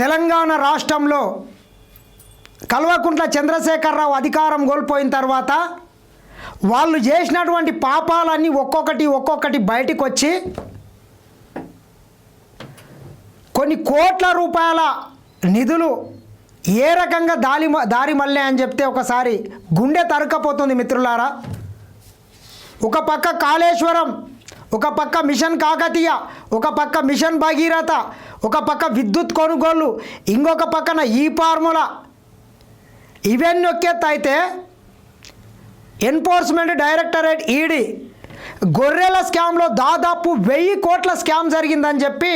తెలంగాణ రాష్ట్రంలో కల్వకుంట్ల చంద్రశేఖరరావు అధికారం కోల్పోయిన తర్వాత వాళ్ళు చేసినటువంటి పాపాలన్నీ ఒక్కొక్కటి ఒక్కొక్కటి బయటికి వచ్చి కొన్ని కోట్ల రూపాయల నిధులు ఏ రకంగా దారి దారి మళ్ళీ అని చెప్తే ఒకసారి గుండె తరకపోతుంది మిత్రులారా. ఒక పక్క కాళేశ్వరం ఒక పక్క మిషన్ కాకతీయ ఒక పక్క మిషన్ భగీరథ ఒక పక్క విద్యుత్ కొనుగోలు ఇంకొక పక్కన ఈ ఫార్ములా. ఇవన్నీ ఒక్కెత్తైతే ఎన్ఫోర్స్మెంట్ డైరెక్టరేట్ ఈడీ గొర్రెల స్కామ్లో దాదాపు వెయ్యి కోట్ల స్కామ్ జరిగిందని చెప్పి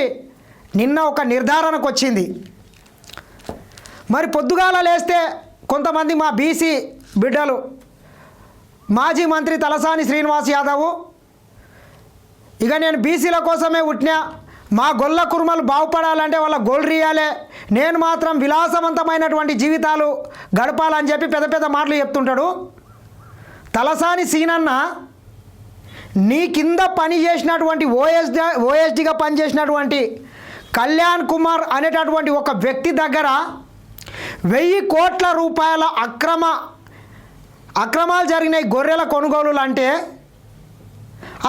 నిన్న ఒక నిర్ధారణకు వచ్చింది. మరి పొద్దుగాల లేస్తే కొంతమంది మా బీసీ బిడ్డలు మాజీ మంత్రి తలసాని శ్రీనివాస్ యాదవ్ ఇక నేను బీసీల కోసమే పుట్టినా మా గొల్ల కుర్మలు బాగుపడాలంటే వాళ్ళ గొల్రియాలే నేను మాత్రం విలాసవంతమైనటువంటి జీవితాలు గడపాలని చెప్పి పెద్ద పెద్ద మాటలు చెప్తుంటాడు. తలసాని సీనన్న నీ కింద పని చేసినటువంటి ఓఎస్డి ఓఎస్డిగా పనిచేసినటువంటి కళ్యాణ్ కుమార్ అనేటటువంటి ఒక వ్యక్తి దగ్గర వెయ్యి కోట్ల రూపాయల అక్రమ అక్రమాలు జరిగినాయి గొర్రెల కొనుగోలు అంటే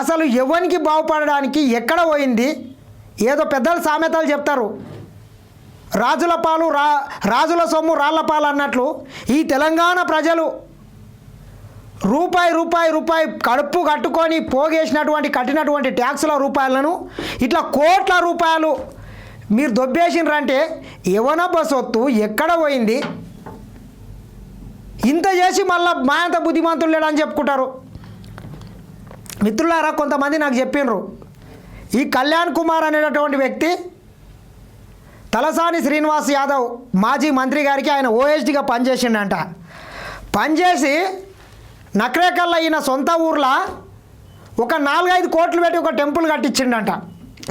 అసలు ఎవరికి బాగుపడడానికి ఎక్కడ పోయింది? ఏదో పెద్దలు సామెతలు చెప్తారు. రాజుల పాలు రా రాజుల సొమ్ము రాళ్ళ పాలు అన్నట్లు ఈ తెలంగాణ ప్రజలు రూపాయి రూపాయి రూపాయి కడుపు కట్టుకొని పోగేసినటువంటి కట్టినటువంటి ట్యాక్సుల రూపాయలను ఇట్లా కోట్ల రూపాయలు మీరు దొబ్బేసినారంటే ఎవనబ్బ బసొత్తు ఎక్కడ పోయింది? ఇంత చేసి మళ్ళీ మాయంత బుద్ధిమంతులు లేడని చెప్పుకుంటారు. మిత్రులారా కొంతమంది నాకు చెప్పిండ్రు ఈ కళ్యాణ్ కుమార్ అనేటటువంటి వ్యక్తి తలసాని శ్రీనివాస్ యాదవ్ మాజీ మంత్రి గారికి ఆయన ఓఎస్డిగా పనిచేసిండంట. పనిచేసి నక్రేకల్లా ఈయన సొంత ఊర్లో ఒక నాలుగైదు కోట్లు పెట్టి ఒక టెంపుల్ కట్టించిండంట.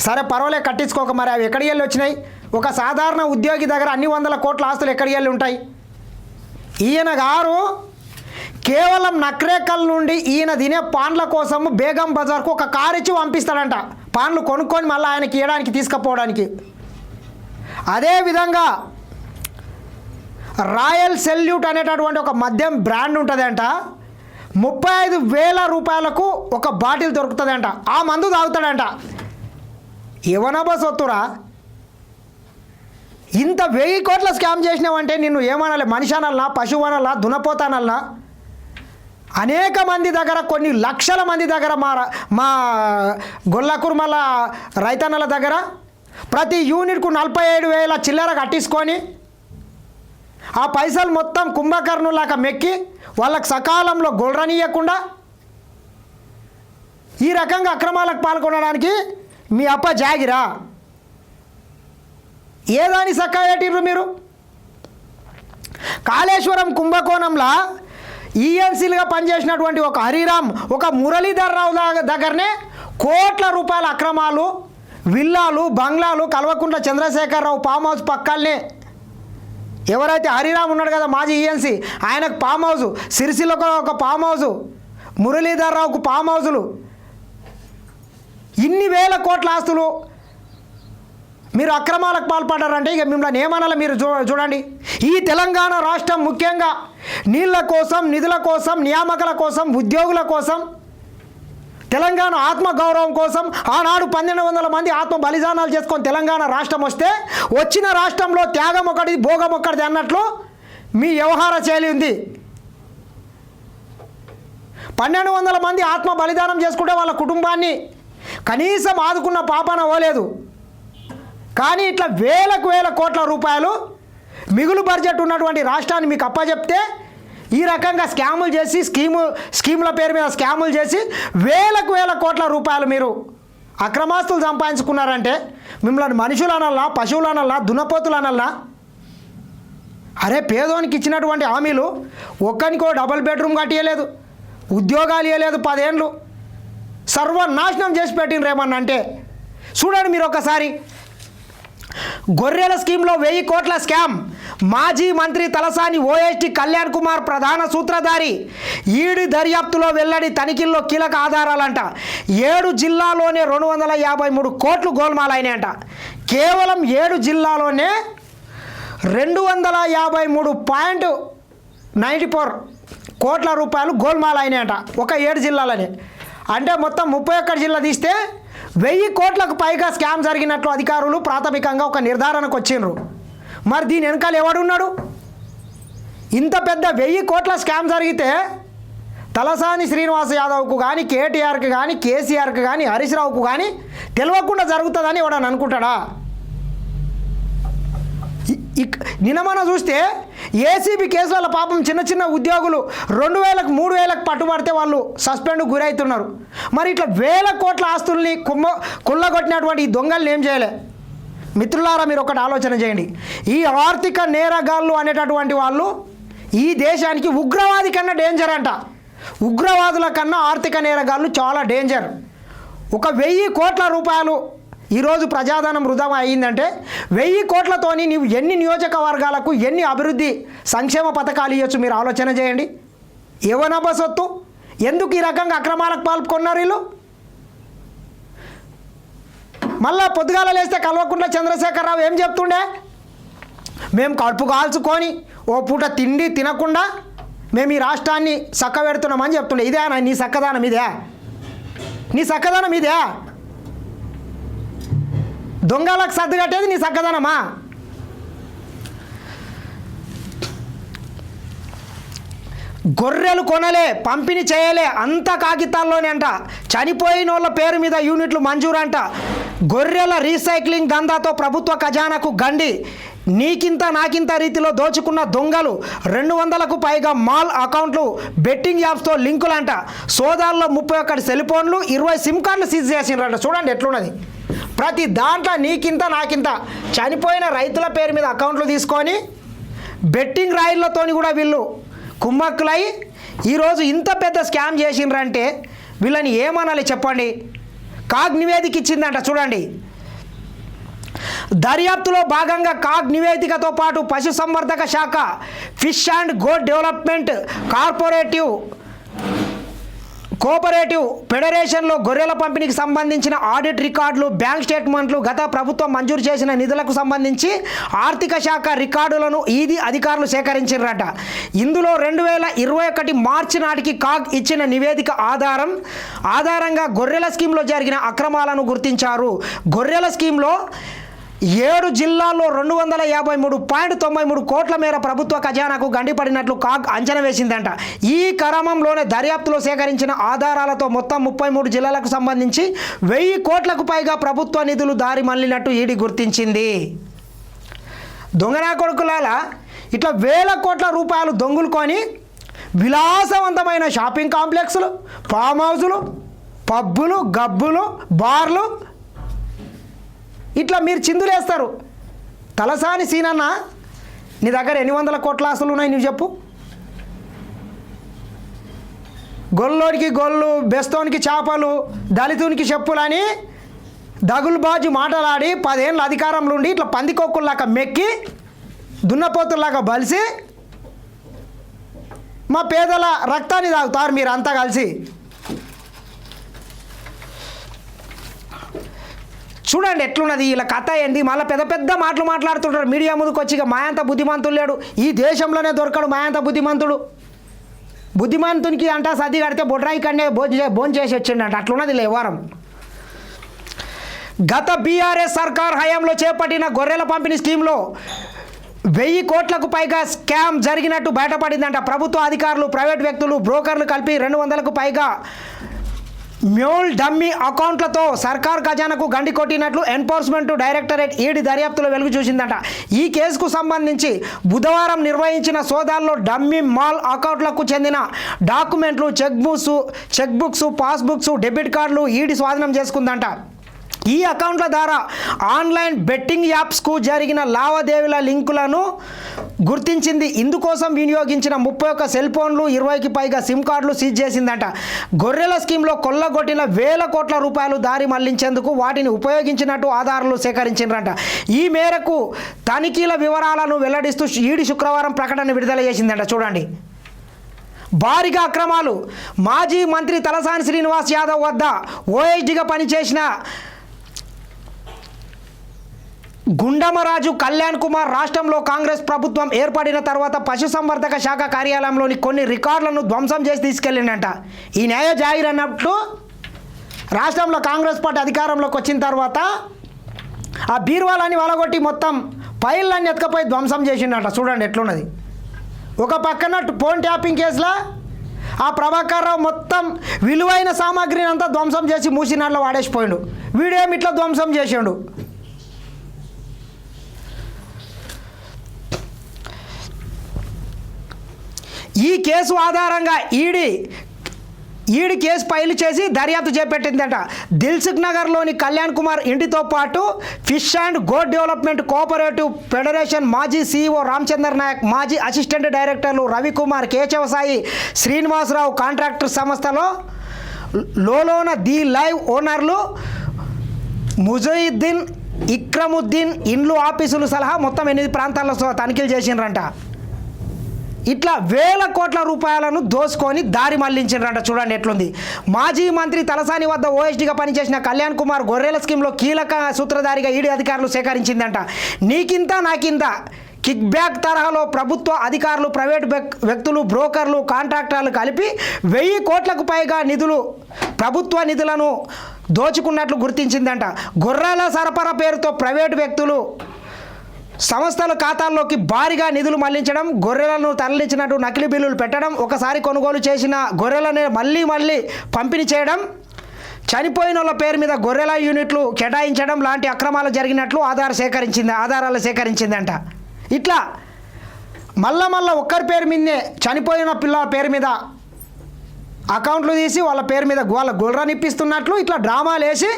సరే పర్వాలేదు కట్టించుకోక మరి అవి ఎక్కడికి వెళ్ళి వచ్చినాయి? ఒక సాధారణ ఉద్యోగి దగ్గర అన్ని వందల కోట్ల ఆస్తులు ఎక్కడికి వెళ్ళి ఉంటాయి? ఈయన గారు కేవలం నక్రేకల్ నుండి ఈయన తినే పాన్ల కోసం బేగం బజార్కు ఒక కారు ఇచ్చి పంపిస్తాడంట. పాన్లు కొనుక్కొని మళ్ళీ ఆయనకి ఇవ్వడానికి తీసుకుపోవడానికి. అదేవిధంగా రాయల్ సెల్యూట్ అనేటటువంటి ఒక మద్యం బ్రాండ్ ఉంటుందంట. ముప్పై ఐదు వేల రూపాయలకు ఒక బాటిల్ దొరుకుతుందంట. ఆ మందు తాగుతాడంట. ఎవనబ్బా సొత్తురా ఇంత వెయ్యి కోట్ల స్కామ్ చేసినావంటే నిన్ను ఏమనాలి? మనిషి అనాలనా? పశువు అనాలనా? దునపోతానల్లా అనేక మంది దగ్గర కొన్ని లక్షల మంది దగ్గర మా మా గొల్లకుర్మల రైతన్నల దగ్గర ప్రతి యూనిట్కు నలభై ఏడు వేల చిల్లర కట్టించుకొని ఆ పైసలు మొత్తం కుంభకర్ణులాగా మెక్కి వాళ్ళకి సకాలంలో గొల్రనీయకుండా ఈ రకంగా అక్రమాలకు పాల్గొనడానికి మీ అప్ప జాగిరా. ఏదాని సక్కా మీరు? కాళేశ్వరం కుంభకోణంలో ఈఎన్సీలుగా పనిచేసినటువంటి ఒక హరిరామ్ ఒక మురళీధర్ రావు దగ్గరనే కోట్ల రూపాయల అక్రమాలు విల్లాలు బంగ్లాలు కల్వకుంట్ల చంద్రశేఖరరావు ఫామ్ హౌస్ పక్కల్నే. ఎవరైతే హరిరామ్ ఉన్నాడు కదా మాజీ ఈఎన్సీ ఆయనకు ఫామ్ హౌస్ సిరిసిల్లకు ఒక ఫామ్ హౌస్ మురళీధర్ రావుకు ఫామ్ హౌసులు. ఇన్ని వేల కోట్ల ఆస్తులు. మీరు అక్రమాలకు పాల్పడ్డారంటే ఇక మిమ్మల్ని ఏమనాలో మీరు చూ చూడండి. ఈ తెలంగాణ రాష్ట్రం ముఖ్యంగా నీళ్ళ కోసం నిధుల కోసం నియామకాల కోసం ఉద్యోగుల కోసం తెలంగాణ ఆత్మ గౌరవం కోసం ఆనాడు పన్నెండు వందల మంది ఆత్మ బలిదానాలు చేసుకొని తెలంగాణ రాష్ట్రం వస్తే వచ్చిన రాష్ట్రంలో త్యాగం ఒకటి భోగం ఒకటిది అన్నట్లు మీ వ్యవహార శైలి ఉంది. పన్నెండు వందల మంది ఆత్మ బలిదానం చేసుకుంటే వాళ్ళ కుటుంబాన్ని కనీసం ఆదుకున్న పాపన పోలేదు. కానీ ఇట్లా వేలకు వేల కోట్ల రూపాయలు మిగులు బడ్జెట్ ఉన్నటువంటి రాష్ట్రాన్ని మీకు అప్పచెప్తే ఈ రకంగా స్కాములు చేసి స్కీము స్కీముల పేరు మీద స్కాములు చేసి వేలకు వేల కోట్ల రూపాయలు మీరు అక్రమాస్తులు సంపాదించుకున్నారంటే మిమ్మల్ని మనుషులు అనల్లా పశువులు అనల్లా దున్నపోతులు అనల్లా అరే పేదోనికి ఇచ్చినటువంటి హామీలు ఒక్కనికో డబుల్ బెడ్రూమ్ కట్టియలేదు ఉద్యోగాలు ఇవ్వలేదు పదేండ్లు సర్వనాశనం చేసి పెట్టినరేమన్నా అంటే చూడండి మీరు ఒకసారి గొర్రెల స్కీమ్లో వెయ్యి కోట్ల స్కామ్. మాజీ మంత్రి తలసాని ఓఎస్టీ కళ్యాణ్ కుమార్ ప్రధాన సూత్రధారి. ఈడి దర్యాప్తులో వెల్లడి తనిఖీల్లో కీలక ఆధారాలంట. ఏడు జిల్లాలోనే రెండు వందల యాభై మూడు కోట్లు గోల్మాలైనాయంట. కేవలం ఏడు జిల్లాలోనే రెండు వందల యాభై మూడు పాయింట్ నైంటీ ఫోర్ కోట్ల రూపాయలు గోల్మాలైనాయంట. ఒక ఏడు జిల్లాలనే. అంటే మొత్తం ముప్పై ఒక్క జిల్లా తీస్తే వెయ్యి కోట్లకు పైగా స్కామ్ జరిగినట్లు అధికారులు ప్రాథమికంగా ఒక నిర్ధారణకు వచ్చిండ్రు. మరి దీని వెనకాల ఎవడున్నాడు ఇంత పెద్ద వెయ్యి కోట్ల స్కామ్ జరిగితే తలసాని శ్రీనివాస యాదవ్కు కానీ కేటీఆర్కి కానీ కేసీఆర్కి కానీ హరీష్ రావుకు కానీ తెలియకుండా జరుగుతుందని ఎవడని అనుకుంటాడా? నిన్న మనం చూస్తే ఏసీబీ కేసుల పాపం చిన్న చిన్న ఉద్యోగులు రెండు వేలకు మూడు వేలకు పట్టుబడితే వాళ్ళు సస్పెండ్ గురవుతున్నారు మరి ఇట్లా వేల కోట్ల ఆస్తుల్ని కుమ్మ కుళ్ళగొట్టినటువంటి ఈ దొంగల్ని ఏం చేయలే? మిత్రులారా మీరు ఒకటి ఆలోచన చేయండి. ఈ ఆర్థిక నేరగాళ్ళు అనేటటువంటి వాళ్ళు ఈ దేశానికి ఉగ్రవాది కన్నా డేంజర్ అంట. ఉగ్రవాదుల కన్నా ఆర్థిక నేరగాళ్ళు చాలా డేంజర్ ఒక వెయ్యి కోట్ల రూపాయలు ఈరోజు ప్రజాధనం వృధా అయ్యిందంటే వెయ్యి కోట్లతోని నీవు ఎన్ని నియోజకవర్గాలకు ఎన్ని అభివృద్ధి సంక్షేమ పథకాలు ఇవ్వచ్చు మీరు ఆలోచన చేయండి. ఏవనబ్బా సొత్తు? ఎందుకు ఈ రకంగా అక్రమాలకు పాల్గొన్నారు వీళ్ళు? మళ్ళా పొద్దుగాల లేస్తే కల్వకుంట్ల చంద్రశేఖరరావు ఏం చెప్తుండే? మేము కడుపు కాల్చుకొని ఓ పూట తిండి తినకుండా మేము ఈ రాష్ట్రాన్ని చక్క పెడుతున్నామని చెప్తుండే. ఇదే నీ చక్కదానం ఇదే? నీ చక్కదనం ఇదే? దొంగలకు సర్దు కట్టేది నీ చక్కదనమా గొర్రెలు కొనలే పంపిణీ చేయలే అంత కాగితాల్లోనే అంట చనిపోయిన వాళ్ళ పేరు మీద యూనిట్లు మంజూరు అంట గొర్రెల రీసైక్లింగ్ దందాతో ప్రభుత్వ ఖజానాకు గండి. నీకింత నాకింత రీతిలో దోచుకున్న దొంగలు రెండు వందలకు పైగా మాల్ అకౌంట్లు బెట్టింగ్ యాప్స్తో లింకులంట. సోదాల్లో ముప్పై ఒక్కటి సెల్ ఫోన్లు ఇరవై సిమ్ కార్డులు సీజ్ చేసిండ్రంట. చూడండి ఎట్లున్నది. ప్రతి దాంట్లో నీకింత నాకింత. చనిపోయిన రైతుల పేరు మీద అకౌంట్లు తీసుకొని బెట్టింగ్ రాయిళ్ళతోని కూడా వీళ్ళు కుమ్మక్కులై ఈరోజు ఇంత పెద్ద స్కామ్ చేసిండ్రంటే వీళ్ళని ఏమనాలి చెప్పండి? కాగ్ నివేదిక ఇచ్చిందంట చూడండి. దర్యాప్తులో భాగంగా కాగ్ నివేదికతో పాటు పశుసంవర్ధక శాఖ fish and goat development corporative cooperative ఫెడరేషన్లో గొర్రెల పంపిణీకి సంబంధించిన ఆడిట్ రికార్డులు బ్యాంక్ స్టేట్మెంట్లు గత ప్రభుత్వం మంజూరు చేసిన నిధులకు సంబంధించి ఆర్థిక శాఖ రికార్డులను ఈది అధికారులు సేకరించారట ఇందులో రెండు వేల ఇరవై ఒకటి మార్చి నాటికి కాగ్ ఇచ్చిన నివేదిక ఆధారం ఆధారంగా గొర్రెల స్కీమ్లో జరిగిన అక్రమాలను గుర్తించారు. గొర్రెల స్కీమ్లో ఏడు జిల్లాల్లో రెండు వందల యాభై మూడు పాయింట్ తొంభై మూడు కోట్ల మేర ప్రభుత్వ ఖజానాకు గండిపడినట్లు కాగ్ అంచనా వేసిందంట. ఈ క్రమంలోనే దర్యాప్తులో సేకరించిన ఆధారాలతో మొత్తం ముప్పై మూడు జిల్లాలకు సంబంధించి వెయ్యి కోట్లకు పైగా ప్రభుత్వ నిధులు దారి మళ్ళినట్టు ఈడీ గుర్తించింది. దొంగనా కొడుకులాల? ఇట్లా వేల కోట్ల రూపాయలు దొంగులుకొని విలాసవంతమైన షాపింగ్ కాంప్లెక్స్లు ఫామ్ హౌజులు పబ్బులు గబ్బులు బార్లు ఇట్లా మీరు చిందులేస్తారు. తలసాని సీనన్న నీ దగ్గర ఎన్ని వందల కోట్ల ఆస్తులు ఉన్నాయి నువ్వు చెప్పు. గొల్లోడికి గొల్లు బెస్తోనికి చేపలు దళితునికి చెప్పులని దగులుబాజు మాటలాడి పదేళ్ళ అధికారంలో ఉండి ఇట్లా పందికొక్కుల్లాగా మెక్కి దున్నపోతుల్లాగా బలిసి మా పేదల రక్తాన్ని తాగుతారు మీరు అంతా కలిసి. చూడండి ఎట్లున్నది. వీళ్ళ కథ ఏంటి మళ్ళీ పెద్ద పెద్ద మాటలు మాట్లాడుతుంటారు. మీడియా ముందుకు వచ్చి ఇక మాయంత బుద్ధిమంతుడు లేడు. ఈ దేశంలోనే దొరకడు మాయంత బుద్ధిమంతుడు. బుద్ధిమంతునికి అంట సది కడితే బొడ్రాయి కన్నే భోజనం భోజనం చేసి అంట అట్లున్నది లేవారం గత బీఆర్ఎస్ సర్కార్ హయాంలో చేపట్టిన గొర్రెల పంపిణీ స్కీమ్లో వెయ్యి కోట్లకు పైగా స్కామ్ జరిగినట్టు బయటపడిందంట. ప్రభుత్వ అధికారులు ప్రైవేట్ వ్యక్తులు బ్రోకర్లు కలిపి రెండు వందలకు పైగా మ్యూల్ డమ్మీ అకౌంట్లతో సర్కార్ ఖజానాకు గండి కొట్టినట్లు ఎన్ఫోర్స్మెంట్ డైరెక్టరేట్ ఈడి దర్యాప్తులో వెలుగు చూసిందట. ఈ కేసుకు సంబంధించి బుధవారం నిర్వహించిన సోదాల్లో డమ్మీ మాల్ అకౌంట్లకు చెందిన డాక్యుమెంట్లు cheque books cheque books passbooks debit కార్డులు ఈడి స్వాధీనం చేసుకుందంట. ఈ అకౌంట్ల ద్వారా ఆన్లైన్ బెట్టింగ్ యాప్స్కు జరిగిన లావాదేవీల లింకులను గుర్తించింది. ఇందుకోసం వినియోగించిన ముప్పై ఒక్క సెల్ ఫోన్లు ఇరవైకి పైగా సిమ్ కార్డులు సీజ్ చేసిందంట. గొర్రెల స్కీమ్లో కొల్లగొట్టిన వేల కోట్ల రూపాయలు దారి మళ్ళించేందుకు వాటిని ఉపయోగించినట్టు ఆధారాలు సేకరించిండ్రంట ఈ మేరకు తనిఖీల వివరాలను వెల్లడిస్తూ ఈడి శుక్రవారం ప్రకటన విడుదల చేసిందంట. చూడండి. భారీగా అక్రమాలు. మాజీ మంత్రి తలసాని శ్రీనివాస్ యాదవ్ వద్ద ఓఎస్డీగా పనిచేసిన గుండమరాజు కళ్యాణ్ కుమార్ రాష్ట్రంలో కాంగ్రెస్ ప్రభుత్వం ఏర్పడిన తర్వాత పశుసంవర్ధక శాఖ కార్యాలయంలోని కొన్ని రికార్డులను ధ్వంసం చేసి తీసుకెళ్ళిందంట. ఈ న్యాయ జాగిర్ అన్నట్లు రాష్ట్రంలో కాంగ్రెస్ పార్టీ అధికారంలోకి వచ్చిన తర్వాత ఆ బీర్వాలని వలగొట్టి మొత్తం పైళ్ళని ఎత్తుకపోయి ధ్వంసం చేసిండట చూడండి ఎట్లున్నది. ఒక పక్కన ఫోన్ ట్యాపింగ్ కేసులో ఆ ప్రభాకర్ రావు మొత్తం విలువైన సామాగ్రిని అంతా ధ్వంసం చేసి మూసినాట్లో వాడేసిపోయిండు. వీడేమి ఇట్లా ధ్వంసం చేసిండు? ఈ కేసు ఆధారంగా ఈడీ ఈడి కేసు ఫైల్ చేసి దర్యాప్తు చేపట్టిందట. దిల్సుఖ్ నగర్లోని కళ్యాణ్ కుమార్ ఇంటితో పాటు fish and goat development cooperative federation మాజీ సీఈఓ రామచందర్ నాయక్ మాజీ అసిస్టెంట్ డైరెక్టర్లు రవికుమార్ కేశవసాయి శ్రీనివాసరావు కాంట్రాక్టర్ సంస్థలో లోలోన ది లైవ్ ఓనర్లు ముజయిద్దీన్ ఇక్రముద్దీన్ ఇండ్లు ఆఫీసులు సలహా మొత్తం ఎనిమిది ప్రాంతాల్లో తనిఖీలు చేసిండ్రంట. ఇట్లా వేల కోట్ల రూపాయలను దోసుకొని దారి మళ్ళించిండ్రంట చూడండి ఎట్లుంది. మాజీ మంత్రి తలసాని వద్ద ఓఎస్డీగా పనిచేసిన కళ్యాణ్ కుమార్ గొర్రెల స్కీమ్లో కీలక సూత్రధారిగా ఈడీ అధికారులు సేకరించిందంట. నీకింత నాకింత. కిక్ బ్యాక్ తరహాలో ప్రభుత్వ అధికారులు ప్రైవేట్ వ్యక్తులు బ్రోకర్లు కాంట్రాక్టర్లు కలిపి వెయ్యి కోట్లకు పైగా నిధులు ప్రభుత్వ నిధులను దోచుకున్నట్లు గుర్తించిందంట. గొర్రెల సరఫరా పేరుతో ప్రైవేటు వ్యక్తులు సంస్థల ఖాతాల్లోకి భారీగా నిధులు మళ్ళించడం గొర్రెలను తరలించినట్టు నకిలీ బిల్లులు పెట్టడం ఒకసారి కొనుగోలు చేసిన గొర్రెలను మళ్ళీ మళ్ళీ పంపిణీ చేయడం చనిపోయిన వాళ్ళ పేరు మీద గొర్రెల యూనిట్లు కేటాయించడం లాంటి అక్రమాలు జరిగినట్లు ఆధార సేకరించింది ఆధారాలు సేకరించిందంట. ఇట్లా మళ్ళా మళ్ళా ఒక్కరి పేరు మీదనే చనిపోయిన పిల్లల పేరు మీద అకౌంట్లు తీసి వాళ్ళ పేరు మీద వాళ్ళ గొర్రెనిప్పిస్తున్నట్లు ఇట్లా డ్రామాలు వేసి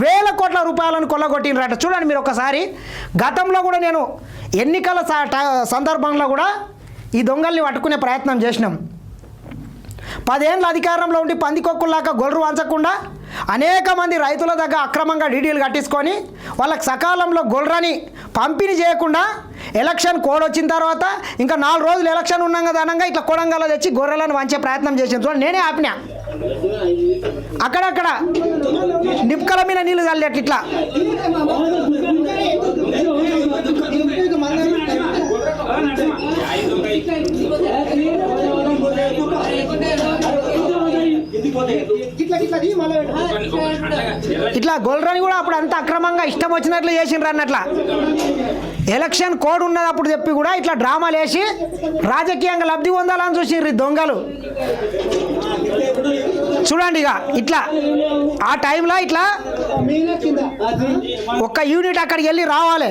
వేల కోట్ల రూపాయలను కొల్లగొట్టినరట చూడండి మీరు ఒకసారి గతంలో కూడా నేను ఎన్నికల స- ట- సందర్భంలో కూడా ఈ దొంగల్ని పట్టుకునే ప్రయత్నం చేసినాం. పదేళ్ళు అధికారంలో ఉండి పందికొక్కుల్లాగా గొర్రెలు వంచకుండా అనేక మంది రైతుల దగ్గర అక్రమంగా డీడీలు కట్టించుకొని వాళ్ళకి సకాలంలో గొర్రెని పంపిణీ చేయకుండా ఎలక్షన్ కోడ్ వచ్చిన తర్వాత ఇంకా నాలుగు రోజులు ఎలక్షన్ ఉన్నాం కదా అనగా ఇట్లా కొడంగల్లో తెచ్చి గొర్రెలను వంచే ప్రయత్నం చేసిన చూడండి నేనే ఆపినా. అక్కడక్కడ నిప్పుకల మీద నీళ్ళు చల్లేట్లు ఇట్లా. ఇట్లా గొల్రని కూడా అప్పుడు అంత అక్రమంగా ఇష్టం వచ్చినట్లు చేసిండ్రు అన్నట్ల. ఎలక్షన్ కోడ్ ఉన్నది అప్పుడు చెప్పి కూడా ఇట్లా డ్రామాలు వేసి రాజకీయంగా లబ్ధి పొందాలని చూసిండ్రు దొంగలు. చూడండి ఇక ఇట్లా. ఆ టైంలో ఇట్లా ఒక్క యూనిట్ అక్కడికి వెళ్ళి రావాలి.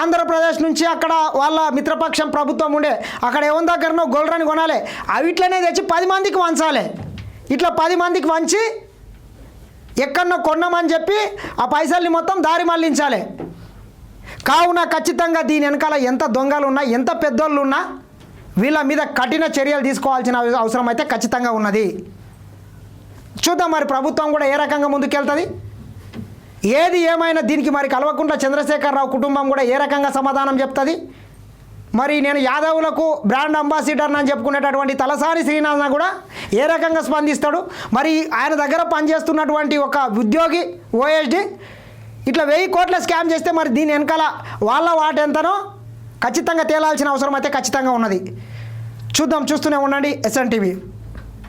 ఆంధ్రప్రదేశ్ నుంచి అక్కడ వాళ్ళ మిత్రపక్షం ప్రభుత్వం ఉండే అక్కడ ఎవరి దగ్గరనో గొల్రని కొనాలి. అవి ఇట్లనే తెచ్చి పది మందికి వంచాలి. ఇట్లా పది మందికి వంచి ఎక్కడనో కొన్నామని చెప్పి ఆ పైసల్ని మొత్తం దారి మళ్ళించాలి. కావున ఖచ్చితంగా దీని వెనకాల ఎంత దొంగలు ఉన్నా ఎంత పెద్దోళ్ళు ఉన్నా వీళ్ళ మీద కఠిన చర్యలు తీసుకోవాల్సిన అవసరం అయితే ఖచ్చితంగా ఉన్నది. చూద్దాం మరి ప్రభుత్వం కూడా ఏ రకంగా ముందుకెళ్తుంది? ఏది ఏమైనా దీనికి మరి కలవకుండా చంద్రశేఖరరావు కుటుంబం కూడా ఏ రకంగా సమాధానం చెప్తుంది? మరి నేను యాదవులకు బ్రాండ్ అంబాసిడర్ అని చెప్పుకునేటటువంటి తలసాని శ్రీనాథ్న కూడా ఏ రకంగా స్పందిస్తాడు? మరి ఆయన దగ్గర పనిచేస్తున్నటువంటి ఒక ఉద్యోగి ఓఎస్డి ఇట్లా వెయ్యి కోట్ల స్కామ్ చేస్తే మరి దీని వెనకాల వాళ్ళ వాటి ఎంతనో ఖచ్చితంగా తేలాల్సిన అవసరం అయితే ఖచ్చితంగా ఉన్నది. చూద్దాం చూస్తూనే ఉండండి ఎస్ఎన్ టీవీ.